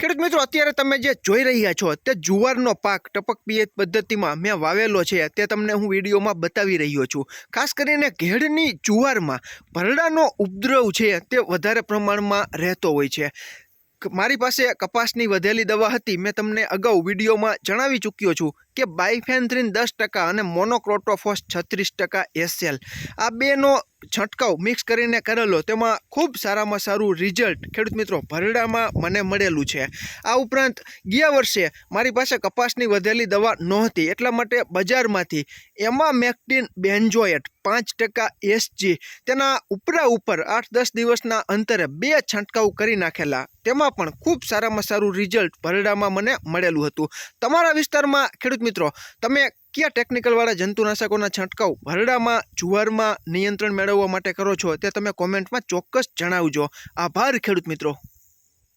ખેડૂત મિત્રો, અત્યારે તમે જે જોઈ રહ્યા છો, તે જુવારનો પાક ટપક પિયત પદ્ધતિમાં મેં વાવેલો છે, તે તમને હું વિડીયોમાં બતાવી રહ્યો છું. ખાસ કરીને ઘેડની જુવારમાં ભરડાનો ઉપદ્રવ છે, તે વધારે પ્રમાણમાં રહેતો હોય છે. મારી પાસે કપાસની વધેલી દવા હતી, મેં તમને અગાઉ વિડીયોમાં જણાવી ચૂક્યો છું. કે બાયફેન્થ્રીન દસ ટકા અને મોનોક્રોટોફોસ છત્રીસ ટકા એસએલ. આ બેનો છંટકાવ મિક્સ કરીને કરેલો, તેમાં ખૂબ સારામાં સારું રિઝલ્ટ ખેડૂત મિત્રો ભરડામાં મને મળેલું છે. આ ઉપરાંત ગયા વર્ષે મારી પાસે કપાસની વધેલી દવા નહોતી, એટલા માટે બજારમાંથી એમાં મેક્ટિન બેન્જોએટ પાંચ ટકા એસજી તેના ઉપરા ઉપર આઠ દસ દિવસના અંતરે બે છંટકાવ કરી નાખેલા. તેમાં પણ ખૂબ સારામાં સારું રિઝલ્ટ ભરડામાં મને મળેલું હતું. તમારા વિસ્તારમાં ખેડૂત મિત્રો, તમે કયા ટેકનિકલવાળા જંતુનાશકોના છંટકાવ ભરડામાં, જુવારમાં નિયંત્રણ મેળવવા માટે કરો છો તે તમે કોમેન્ટમાં ચોક્કસ જણાવજો. આભાર ખેડૂત મિત્રો.